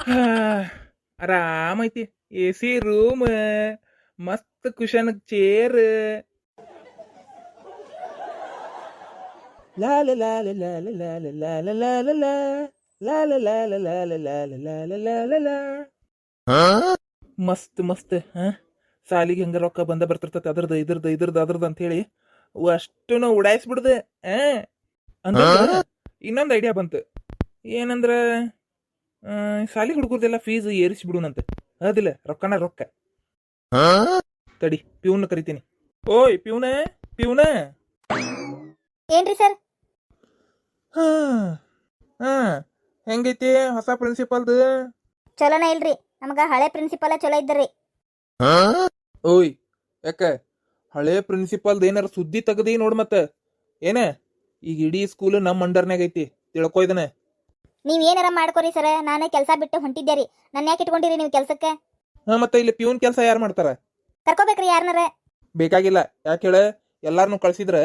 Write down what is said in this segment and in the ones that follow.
ಹಾ, ಆರಾಮೈತಿ A C room ಮಸ್ತ್ ಕುಶನ್ ಚೇರ್ ಲಾಲ ಲಾಲ ಲಾಲ ಲಾಲ ಲಾಲ ಲಾಲ ಲಾ. ಲಾಲ ಲಾಲ ಲಾಲ ಲಾಲ ಲಾಲ ಲಾಲ ಲಾ. ಮಸ್ತ್ ಮಸ್ತ್ ಹಾ ಸಾಲಿಗೆ ಹಂಗ ರೊಕ್ಕ ಬಂದ ಬರ್ತಿರ್ತೈತೆ ಅದ್ರದ ಇದ್ರದ ಇದ್ರದ ಅದ್ರದ ಅಂತ ಹೇಳಿ ಅಷ್ಟುನು ಉಡಾಯಿಸ್ಬಿಡ್ದೆ ಅಂದ್ರೆ ಇನ್ನೊಂದು ಐಡಿಯಾ ಬಂತು ಏನಂದ್ರ ಶಾಲಿ ಹುಡುಗರ್ದೆಲ್ಲ ಫೀಸ್ ಏರಿಸ್ಬಿಡುನಂತೆ. ಅದಿಲ್ಲ ರೊಕ್ಕನ ರೊಕ್ಕ. ತಡಿ ಪ್ಯೂನ್ ಕರಿತೀನಿ. ಓಯ್ ಪ್ಯೂನ ಪ್ಯೂನ. ಏನ್ರಿ ಸರ್? ಹಾ ಹಾ ಹೆಂಗೈತಿ ಹೊಸ ಪ್ರಿನ್ಸಿಪಲ್ದು? ಚಲೋನ ಇಲ್ರಿ ನಮಗ ಹಳೆ ಪ್ರಿನ್ಸಿಪಲ್ ಚಲೋ ಇದ್ದರಿ. ಓಯ್ ಯಾಕೆ? ಹಳೆ ಪ್ರಿನ್ಸಿಪಾಲ್ದು ಏನಾರ ಸುದ್ದಿ ತೆಗದಿ ನೋಡ್ ಮತ್ತ. ಏನ? ಈಗ ಇಡೀ ಸ್ಕೂಲ್ ನಮ್ಮ ಅಂಡರ್ನಾಗ ಐತಿ ತಿಳ್ಕೊ ಇದನ್ನ. ನೀವ್ ಏನಾರ ಮಾಡ್ಕೊರಿ ಸರ್ ನಾನೇ ಕೆಲಸ ಬಿಟ್ಟು ಹೊಂಟಿದ್ದೆ ರೀ. ನನ್ನ ಯಾಕೆ ಇಟ್ಕೊಂಡಿರಿ ನೀವು ಕೆಲ್ಸಕ್ಕೆ? ಹಾ ಮತ್ತೆ ಇಲ್ಲಿ ಪ್ಯೂನ್ ಕೆಲಸ ಯಾರು ಮಾಡ್ತಾರ? ಕರ್ಕೋಬೇಕ್ರಿ ಯಾರನ್ನಾರ ಬೇಕಾಗಿಲ್ಲ. ಯಾಕೆ ಹೇಳ ಎಲ್ಲಾರನು ಕಳ್ಸಿದ್ರ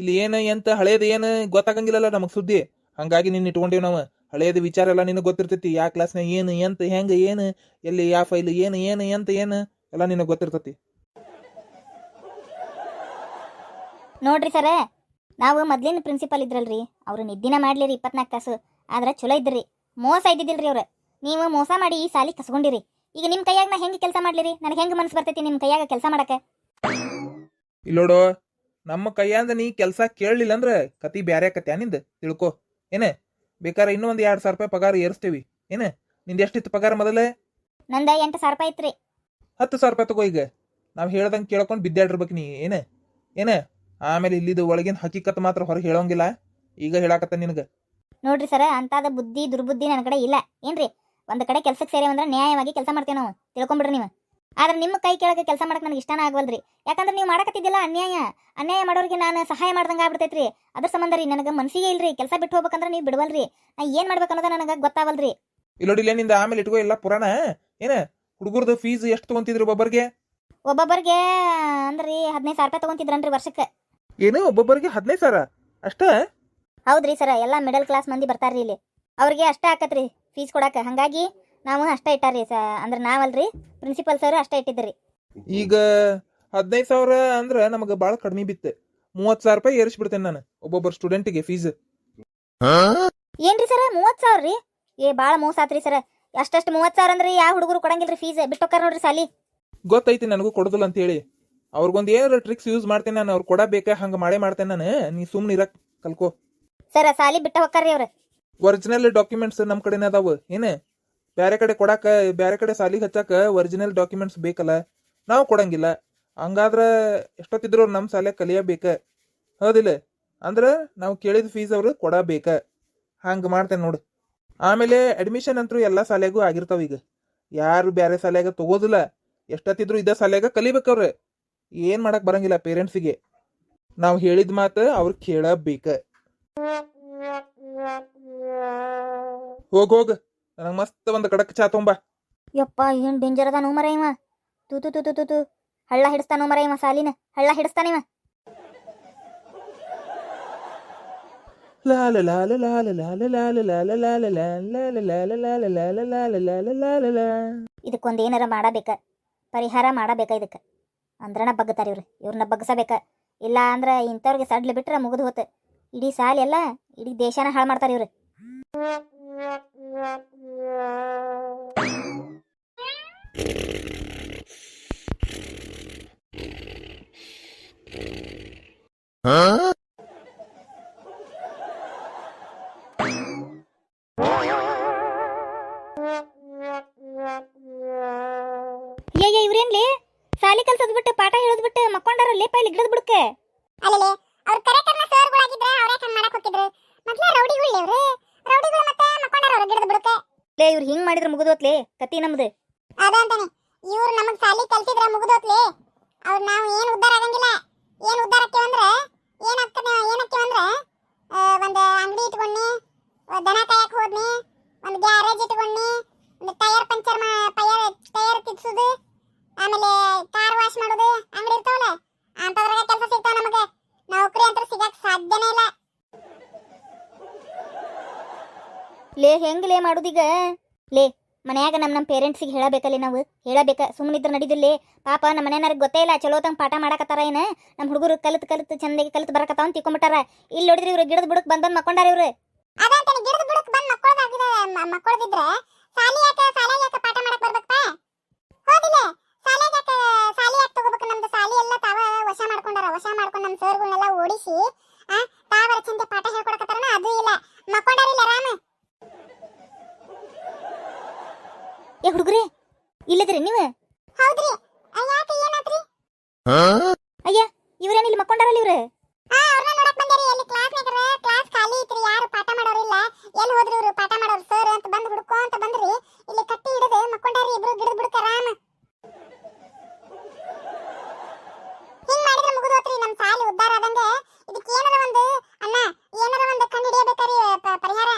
ಇಲ್ಲಿ ಏನ ಎಂತ ಹಳೇದು ಏನು ಗೊತ್ತಾಗಂಗಿಲ್ಲಲ್ಲ ನಮಗ್ ಸುದ್ದಿ. ಹಂಗಾಗಿ ನಿನ್ನ ಇಟ್ಕೊಂಡಿವ್ ನಾವು. ಹಳೇದು ವಿಚಾರ ಎಲ್ಲ ನಿನಗೆ ಗೊತ್ತಿರ್ತೈತಿ. ಯಾವ ಕ್ಲಾಸ್ನಾಗ ಏನು ಎಂತ ಹೆಂಗ ಏನು ಎಲ್ಲಿ ಯಾ ಫೈಲ್ ಏನು ಏನು ಎಂತ ಏನು ಎಲ್ಲ ನಿನಗೆ ಗೊತ್ತಿರ್ತೈತಿ. ನೋಡ್ರಿ ಸರ ನಾವು ಮೊದ್ಲಿನ ಪ್ರಿನ್ಸಿಪಲ್ ಇದ್ರಲ್ರಿ. ಅವ್ರು ನಿದ್ದಿನ ಮಾಡ್ಲಿರಿ ಇಪ್ಪತ್ನಾಲ್ಕು ತಾಸು. ಆದ್ರೆ ಚಲೋ ಇದ್ರಿ ಮೋಸ ಇದ್ದಿದ್ದಿಲ್ರಿ ಅವ್ರು. ನೀವು ಮೋಸ ಮಾಡಿ ಈ ಸಾಲಿ ಕಸ್ಕೊಂಡಿರಿ. ಈಗ ನಿಮ್ ಕೈಯಾಗ ನಾ ಹೆಂಗೆ ಕೆಲಸ ಮಾಡ್ಲಿರಿ? ನನಗೆ ಹೆಂಗೆ ಮನಸ್ಸು ಬರ್ತೈತಿ ನಿಮ್ ಕೈಯಾಗ ಕೆಲಸ ಮಾಡಕ್ಕೆ ಇಲ್ಲೋಡು ನಮ್ಮ ಕೈಯಾಂದ ನೀ ಕೆಲಸ ಕೇಳಲಿಲ್ಲ ಅಂದ್ರೆ ಕತಿ ಬ್ಯಾರೆ ಕತೆ ನಿಂದ? ತಿಳ್ಕೊ. ಏನ ಬೇಕಾದ್ರೆ ಇನ್ನೂ ಒಂದ್ ಎರಡ್ ಸಾವಿರ ರೂಪಾಯಿ ಪಗಾರ ಏರಿಸ್ತೀವಿ. ಏನ ನಿಂದ ಎಷ್ಟಿತ್ತು ಪಗಾರ ಮೊದಲೇ? ನಂದ ಎಂಟು ಸಾವಿರ ರೂಪಾಯಿ ಐತ್ರಿ ಹತ್ತು ಸಾವಿರ ರೂಪಾಯಿ ತಗೋ ಈಗ. ನಾವು ಹೇಳ್ದಂಗೆ ಕೇಳ್ಕೊಂಡು ಬಿದ್ದಾಡಿರ್ಬೇಕು ನೀ. ಏನ ಏನ ಆಮೇಲೆ ಇಲ್ಲಿದು ಒಳಗಿನ ಹಕೀಕತ್ ಮಾತ್ರ ಹೊರಗೆ ಹೇಳೋಂಗಿಲ್ಲ. ಈಗ ಹೇಳಾಕತ್ತ ನಿನಗ. ನೋಡ್ರಿ ಸರ್ ಅಂತಾದ ಬುದ್ಧಿ ದುರ್ಬುದ್ಧಿ ನನ್ನ ಕಡೆ ಇಲ್ಲ. ಏನ್ರಿ? ಒಂದ್ ಕಡೆ ಕೆಲ್ಸಕ್ಕೆ ಸೇರಿ ಅಂದ್ರೆ ನ್ಯಾಯವಾಗಿ ಕೆಲಸ ಮಾಡ್ತೇವೆ ನಾವು. ತಿಳ್ಕೊಂಬಿಡ್ರಿ ನೀವು. ಆದ್ರೆ ನಿಮ್ಮ ಕೈ ಕೆಳಗೆ ಕೆಲಸ ಮಾಡಕ್ ನನಗೆ ಇಷ್ಟನ ಆಗವಲ್ರಿ ಯಾಕಂದ್ರೆ ನೀವು ಮಾಡಕತ್ತಿದ್ದಿಲ್ಲ ಅನ್ಯಾಯ. ಅನ್ಯಾಯ ಮಾಡೋರಿಗೆ ನಾನು ಸಹಾಯ ಮಾಡ್ದಂಗ ಆಗ್ಬಿಡ್ತೈತ್ರಿ. ಅದ್ರ ಸಂಬಂಧ ರೀ ನನಗೆ ಮನ್ಸಿಗೆ ಇಲ್ರಿ. ಕೆಲಸ ಬಿಟ್ಟು ಹೋಗ್ಬೇಕಂದ್ರೆ ನೀವು ಬಿಡವಲ್ರಿ. ನಾ ಏನ್ ಮಾಡ್ಬೇಕು ಅನ್ನೋದ ನನಗೆ ಗೊತ್ತಾವಲ್ರಿ. ಇಲ್ಲೋಡಿಲ್ಲ ನಿಂದ ಆಮೇಲೆ ಇಟ್ಕೋ ಇಲ್ಲ ಪುರಾಣ. ಏನ? ಹುಡುಗರ್ದು ಫೀಸ್ ಎಷ್ಟು ತಗೊಂತಿದ್ರು ಒಬ್ಬೊಬ್ಬರಿಗೆ ಒಬ್ಬೊಬ್ಬರಿಗೆ ಅಂದ್ರಿ ಹದಿನೈದು ಸಾವಿರ ರೂಪಾಯಿ ತಗೊಂತಿದ್ರನ್ರಿ ವರ್ಷಕ್ಕೆ. ಏನು ಒಬ್ಬೊಬ್ಬರಿಗೆ ಹದಿನೈದು ಸಾವಿರ? ಅಷ್ಟ? ಹೌದ್ರಿ ಸರ್ ಎಲ್ಲ ಮಿಡಲ್ ಕ್ಲಾಸ್ ಮಂದಿ ಬರ್ತಾರ್ರಿ ಇಲ್ಲಿ. ಅವ್ರಿಗೆ ಅಷ್ಟೇ ಆಕತ್ರಿ ಫೀಸ್ ಕೊಡಕ್ಕೆ ಹಂಗಾಗಿ ನಾವು ಅಷ್ಟೇ ಇಟ್ಟಾರ್ರಿ ಸ ಅಂದ್ರೆ ನಾವಲ್ರಿ ಪ್ರಿನ್ಸಿಪಲ್ ಸರ್ ಅಷ್ಟೇ ಇಟ್ಟಿದ್ರಿ. ಈಗ ಹದಿನೈದು ಸಾವಿರ ಅಂದ್ರೆ ನಮಗೆ ಬಹಳ ಕಡಿಮೆ ಬಿತ್ತೆ. ಮೂವತ್ತು ಸಾವಿರ ರೂಪಾಯಿ ಏರಿಸ್ಬಿಡ್ತೇನೆ ನಾನು ಒಬ್ಬೊಬ್ಬರು ಸ್ಟೂಡೆಂಟಿಗೆ ಫೀಸ್ ಏನ್ರಿ ಸರ್ ಮೂವತ್ ಸಾವಿರ ರೀ ಏ ಭಾಳ ಮೋಸ ಆತ್ರಿ ಸರ್. ಅಷ್ಟಷ್ಟು ಮೂವತ್ ಸಾವಿರ ಅಂದ್ರೆ ಯಾವ ಹುಡುಗರು ಕೊಡಂಗಿಲ್ರಿ ಫೀಸ್ ಬಿಟ್ಟೋಕಾರ ನೋಡ್ರಿ ಸಾಲಿ. ಗೊತ್ತೈತಿ ನನಗೂ ಕೊಡೋದಿಲ್ಲ ಅಂತ ಹೇಳಿ ಅವ್ರಿಗೊಂದು ಏನಾರ ಟ್ರಿಕ್ಸ್ ಯೂಸ್ ಮಾಡ್ತೇನೆ ನಾನು ಅವ್ರು ಕೊಡಬೇಕಾ ಹಂಗೆ ಮಾಡೇ ಮಾಡ್ತೇನೆ ನಾನು. ನೀ ಸುಮ್ಮನೆ ಇರಕ್ ಕಲ್ಕೋ. ಸರ, ಸಾಲಿ ಬಿಟ್ಟ ಹೊಕ್ಕಾರ್ರಿ ಅವ್ರ. ಒರಿಜಿನಲ್ ಡಾಕ್ಯುಮೆಂಟ್ಸ್ ನಮ್ಮ ಕಡೆನೇ ಅದಾವ. ಏನು? ಬೇರೆ ಕಡೆ ಕೊಡಾಕ ಬೇರೆ ಕಡೆ ಸಾಲಿಗೆ ಹಚ್ಚಾಕ ಒರಿಜಿನಲ್ ಡಾಕ್ಯುಮೆಂಟ್ಸ್ ಬೇಕಲ್ಲ? ನಾವು ಕೊಡಂಗಿಲ್ಲ. ಹಂಗಾದ್ರ ಎಷ್ಟೊತ್ತಿದ್ರು ಅವ್ರು ನಮ್ಮ ಸಾಲೆ ಕಲಿಯಬೇಕ? ಹೌದಿಲ್ಲ? ಅಂದ್ರೆ ನಾವು ಕೇಳಿದ ಫೀಸ್ ಅವರು ಕೊಡಬೇಕ. ಹಂಗೆ ಮಾಡ್ತೇನೆ ನೋಡು. ಆಮೇಲೆ ಅಡ್ಮಿಷನ್ ಅಂತೂ ಎಲ್ಲ ಸಾಲೆಗೂ ಆಗಿರ್ತಾವ ಈಗ. ಯಾರು ಬೇರೆ ಶಾಲ್ಯಾಗ ತಗೋದಿಲ್ಲ. ಎಷ್ಟೊತ್ತಿದ್ರು ಇದೇ ಕಲಿಬೇಕು ಕಲಿಬೇಕವ್ರ ಏನ್ ಮಾಡಕ್ ಬರಂಗಿಲ್ಲ ಪೇರೆಂಟ್ಸಿಗೆ ನಾವು ಹೇಳಿದ ಮಾತು ಅವ್ರು ಕೇಳಬೇಕ. ಹೋಗ್ ಹೋಗ್ ನನಗೆ ಮಸ್ತ್ ಒಂದು ಕಡಕ್ ಚಾ ತೊಂಬ ಯಪ್ಪ ಏನ್ ಡೇಂಜರ್ ಅದ ಮರ ಇವ ತೂ ತು ತು ತು ತು ತು ಹಳ್ಳ ಹಿಡಿಸ್ತಾನ ಮರ ಇವ ಸಾಲಿನ ಹಳ್ಳ ಹಿಡಿಸ್ತಾನ ಇವ ಲಾಲ ಲಾಲ ಲಾಲ ಲಾಲ ಲಾಲ ಲಾಲ ಲಾಲ ಲಾಲ ಲಾಲ ಲಾಲ ಲಾಲ ಲಾಲ ಲಾಲ ಲಾಲ ಲಾ. ಇದಕ್ಕೊಂದು ಏನಾರ ಮಾಡಬೇಕ ಪರಿಹಾರ ಮಾಡಬೇಕ ಇದಕ್ಕೆ ಅಂದ್ರನ ಬಗ್ಗತಾರ ಇವ್ರು ಇವ್ರನ್ನ ಬಗ್ಗಸಬೇಕ ಇಲ್ಲ ಅಂದ್ರ ಇಂಥವ್ರಿಗೆ ಸಡ್ಲು ಬಿಟ್ರ ಮುಗಿದು ಹೋತ ಇಡೀ ಸಾಲಿ ಎಲ್ಲ ಇಡೀ ದೇಶನ ಹಾಳು ಮಾಡ್ತಾರ ಇವ್ರು. ಇವ್ರೇನ್ಲಿ? ಸಾಲಿ ಕಲ್ಸದ್ಬಿಟ್ಟು ಪಾಠ ಹೇಳೋದ್ ಬಿಟ್ಟು ಮಕ್ಕೊಂಡಾರ ಲೇಪ ಇಲ್ಲಿ ಗಿಡದ್ ಬಿಡಕ್ಕೆ ಹೋಗಿದ್ರು ಮೊದ್ಲ ರೌಡಿಗಳು ಇವ್ರು ರೌಡಿಗಳು ಮತ್ತೆ ಮಕ್ಕೊಂಡಾರ ಹೊರಗಿಡದ ಬಿಡುತ್ತೆ ಲೇ ಇವ್ರು ಹಿಂಗ್ ಮಾಡಿದ್ರೆ ಮುಗಿದೋತ್ಲೆ ಕತ್ತಿ ನಮ್ದು. ಅದ ಅಂತಾನೆ ಇವ್ರು ನಮಗ್ ಸಾಲಿ ಕಲ್ಸಿದ್ರ ಮುಗಿದೋತ್ಲೆ. ಅವ್ರು ನಾವು ಏನ್ ಉದ್ದಾರ ಆಗಂಗಿಲ್ಲ. ಏನ್ ಉದ್ದಾರಕ್ಕೆ ಅಂದ್ರೆ ಏನಾಗ್ತದೆ ಏನಕ್ಕೆ ಅಂದ್ರೆ ಒಂದು ಅಂಗಡಿ ಇಟ್ಕೊಂಡಿ ದನ ಕಾಯಕ್ ಹೋದ್ನಿ ಒಂದು ಗ್ಯಾರೇಜ್ ಇಟ್ಕೊಂಡಿ ಒಂದು ಟೈರ್ ಪಂಚರ್ ಟೈರ್ ಟೈರ್ ತಿಕ್ಸುದು ಆಮೇಲೆ ಕಾರ್ ವಾಶ್ ಮಾಡೋದು ಅಂಗಡಿ ಇರ್ತಾವಲ್ಲ ಅಂತವ್ರಾಗ ಕೆಲಸ ಸಿಗ್ತಾವ ನಮಗೆ. ನೌಕರಿ ಅಂತ ಸಿಗಕ್ ಸಾಧ್ಯನೇ ಇಲ್ಲ. ಲೇ, ಹೆಂಗೆ ಲೇ ಮಾಡುದೀಗ? ಲೇ, ಮನ್ಯಾಗ ನಮ್ಮ ನಮ್ಮ ಪೇರೆಂಟ್ಸಿಗೆ ಹೇಳಬೇಕಲ್ಲಿ ನಾವು? ಹೇಳಬೇಕ ಸುಮ್ಮನಿದ್ರೆ ನಡೀದಿಲ್ಲೇ ಪಾಪ ನಮ್ಮ ಮನೆಯವ್ರಿಗೆ ಗೊತ್ತೇ ಇಲ್ಲ ಚಲೋ ತಂಗ ಪಾಠ ಮಾಡಕತ್ತಾರ ಏನ? ನಮ್ಮ ಹುಡುಗರು ಕಲಿತು ಕಲಿತು ಚಂದಾಗಿ ಕಲಿತು ಬರಕತ್ತಾವ ಅಂತ ತಿಳ್ಕೊಂಬಿಟ್ಟಾರ. ಇಲ್ಲಿ ನೋಡಿದ್ರೆ ಇವ್ರು ಗಿಡದ ಬುಡಕ್ಕೆ ಬಂದ್ ಬಂದು ಮಕ್ಕೊಂಡಾರ ಇವ್ರು. ಸಾಲಿ ಎಲ್ಲ ತಾವ ವಶ ಮಾಡ್ಕೊಂಡಾರ. ವಶ ಮಾಡ್ಕೊಂಡು ನಮ್ಮ ಸರ್ಗಳನ್ನೆಲ್ಲ ಓಡಿಸಿ ಆ ತಾವರ ಚಿಂತೆ ಪಾಠ ಹೇಳ್ಕೊಡಕತ್ತಾರನ ಅದು ಇಲ್ಲ ಮಕ್ಕೊಂಡಾರಿಲ್ಲ ರಾಮ ಏ ಹುಡುಗ್ರಿ ಇಲ್ಲದ್ರಿ ನೀವು? ಹೌದ್ರಿ. ಯಾಕೆ ಏನಾತ್ರಿ ಅಯ್ಯ ಇವ್ರೇನ್ ಇಲ್ಲಿ ಮಕ್ಕೊಂಡಾರಲ್ಲ ಇವ್ರು ಆ ಅವ್ರನ್ನ ನೋಡಕ್ ಬಂದೇರಿ ಎಲ್ಲಿ ಕ್ಲಾಸ್ನಾಗರ ಕ್ಲಾಸ್ ಖಾಲಿ ಐತ್ರಿ ಯಾರು ಪಾಠ ಮಾಡೋರಿಲ್ಲ ಎಲ್ಲಿ ಹೋದ್ರಿ ಇವ್ರು ಪಾಠ ಮಾಡೋರು ಸರ್ ಅಂತ ಬಂದು ಹುಡ್ಕೊಂತ ಬಂದ್ರಿ ಇಲ್ಲಿ ಕಟ್ಟಿ ಹಿಡಿದು ಮಕ್ಕೊಂಡಾರಿ ಇಬ್ರು ಗಿಡದ ಬುಡಕ ರಾಮ ಹಿಂಗ್ ಮಾಡಿದ್ರೆ ಮುಗಿದೋತ್ರಿ ನಮ್ ಸಾಲಿ ಉದ್ಧಾರ ಆದಂಗೆ ಇದಕ್ಕೆ ಏನಾರ ಒಂದು ಅಣ್ಣ ಏನಾರ ಒಂದು ಕಂಡು ಹಿಡಿಯಬೇಕಾರಿ ಪ- ಪರಿಹಾರ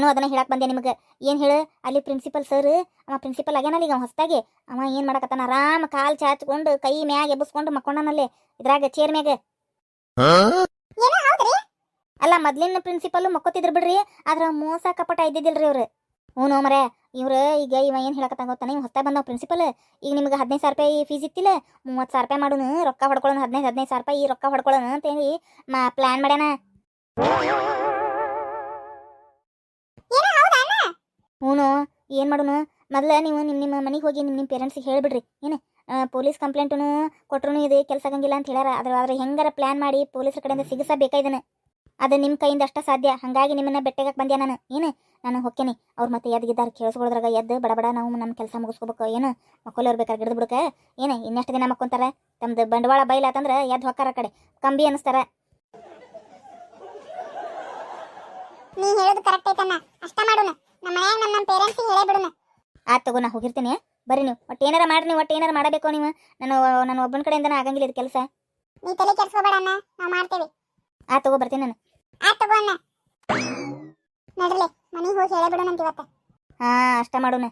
ನಾನು ಅದನ್ನ ಹೇಳಕ್ ಬಂದೆ ನಿಮಗೆ. ಏನ್ ಹೇಳು? ಅಲ್ಲಿ ಪ್ರಿನ್ಸಿಪಲ್ ಸರ್ ಅವ ಪ್ರಿನ್ಸಿಪಲ್ ಆಗ್ಯಾನಲ್ಲ ಈಗ ಹೊಸದಾಗಿ. ಅವ ಏನ್ ಮಾಡಕತ್ತಾನ? ಆರಾಮ ಕಾಲ್ ಚಾಚ್ಕೊಂಡು ಕೈ ಮ್ಯಾಗ ಎಬ್ಬಿಸ್ಕೊಂಡು ಮಕ್ಕೊಂಡನಲ್ಲಿ ಇದ್ರಾಗ ಚೇರ್ ಮ್ಯಾಗ. ಅಲ್ಲ ಮೊದ್ಲಿನ ಪ್ರಿನ್ಸಿಪಲ್ ಮಕ್ಕೋತಿದ್ರು ಬಿಡ್ರಿ ಆದ್ರ ಮೋಸ ಕಪಟ ಇದ್ದಿದ್ದಿಲ್ರಿ ಇವ್ರು. ಹ್ಞೂ ಮರೆ ಇವ್ರು ಈಗ ಇವ ಏನು ಹೇಳಕತ್ತ ಗೊತ್ತಾನ? ಇವ್ ಹೊಸ್ತಾಗ ಬಂದವ ಪ್ರಿನ್ಸಿಪಲ್ ಈಗ ನಿಮ್ಗೆ ಹದಿನೈದು ಸಾವಿರ ರೂಪಾಯಿ ಫೀಸ್ ಇತ್ತಿಲ್ಲ ಮೂವತ್ತು ಸಾವಿರ ರೂಪಾಯಿ ಮಾಡೋನು ರೊಕ್ಕ ಹೊಡ್ಕೊಳ್ಳೋನು ಹದಿನೈದು ಹದಿನೈದು ಸಾವಿರ ರೂಪಾಯಿ ಈ ರೊಕ್ಕ ಹೊಡ್ಕೊಳ್ಳೋಣ ಅಂತ ಹೇಳಿ ಮಾ ಪ್ಲಾನ್ ಮಾಡ್ಯಾನ. ಏನು ಮಾಡೋಣ ಮೊದಲ ನೀವು ನಿಮ್ಮ ನಿಮ್ಮ ಮನೆಗೆ ಹೋಗಿ ನಿಮ್ಮ ನಿಮ್ಮ ಪೇರೆಂಟ್ಸಿಗೆ ಹೇಳಿಬಿಡ್ರಿ. ಏನು? ಪೊಲೀಸ್ ಕಂಪ್ಲೇಂಟು ಕೊಟ್ಟರು ಇದು, ಕೆಲಸ ಆಗಂಗಿಲ್ಲ ಅಂತ ಹೇಳ್ಯಾರ. ಅದ್ರ ಆದ್ರೆ ಹೆಂಗಾರ ಪ್ಲಾನ್ ಮಾಡಿ ಪೊಲೀಸರ ಕಡೆಯಿಂದ ಸಿಗಿಸಬೇಕಾಯ್ದನ ಅದು ನಿಮ್ಮ ಕೈಯಿಂದ ಅಷ್ಟ ಸಾಧ್ಯ. ಹಾಗಾಗಿ ನಿಮ್ಮನ್ನ ಬೆಟ್ಟಗಕ್ಕೆ ಬಂದ್ಯಾ ನಾನು. ಏನು? ನಾನು ಹೊಕ್ಕೇನಿ. ಅವ್ರು ಮತ್ತೆ ಎದ್ಗಿದ್ದಾರೆ ಕೇಳಿಸ್ಕೊಳದ್ರಾಗ ಎದ್ದು ಬಡಬಡ ಬಡ ನಾವು ನಮ್ಮ ಕೆಲಸ ಮುಗಿಸ್ಕೋಬೇಕು. ಏನು? ಮಕ್ಕಳು ಇರ್ಬೇಕಾರೆ ಗಿಡದ ಬಿಡಕ? ಏನು? ಇನ್ನೆಷ್ಟು ದಿನ ಮಕ್ಕೊಂತಾರ? ತಮ್ಮದು ಬಂಡವಾಳ ಬೈಲಾತಂದ್ರೆ ಎದ್ದು ಹೊಕ್ಕಾರ ಕಡೆ. ಕಂಬಿ ಅನಿಸ್ತಾರ ನೀ ಹೇಳೋದು ಕರೆಕ್ಟ್ ಐತಣ್ಣ ಅಷ್ಟ ಮಾಡೋಣ ನಮ್ಮ ಮನ್ಯಾಗ ನಮ್ಮ ನಮ್ಮ ಪೇರೆಂಟ್ಸಿಗೆ ಹೇಳೇ ಬಿಡೋಣ ಆತ್ ತಗೋ ನಾ ಹೋಗಿರ್ತೀನಿ. ಬರ್ರಿ ನೀವು. ಒಟ್ಟು ಏನಾರ ಮಾಡ್ರಿ ನೀವು ಒಟ್ಟು ಏನಾರ ಮಾಡಬೇಕು ನೀವು. ನಾನು ನನ್ನ ಒಬ್ಬನ ಕಡೆಯಿಂದನೇ ಆಗಂಗಿಲ್ಲ ಇದು ಕೆಲಸ. ನೀ ತಲೆ ಕೆಡ್ಸ್ಕೋಬೇಡ ಅಣ್ಣ ನಾವು ಮಾಡ್ತೇವೆ. ಆತ್ ತಗೋ ಬರ್ತೀನಿ ನಾನು. ಆತ್ ತಗೋ ಅಣ್ಣ. ನಡ್ರಲೆ ಮನೆಗೆ ಹೋಗಿ ಹೇಳೇ ಬಿಡೋಣ ಇವತ್ತ. ಹಾಂ ಅಷ್ಟ ಮಾಡೋಣ.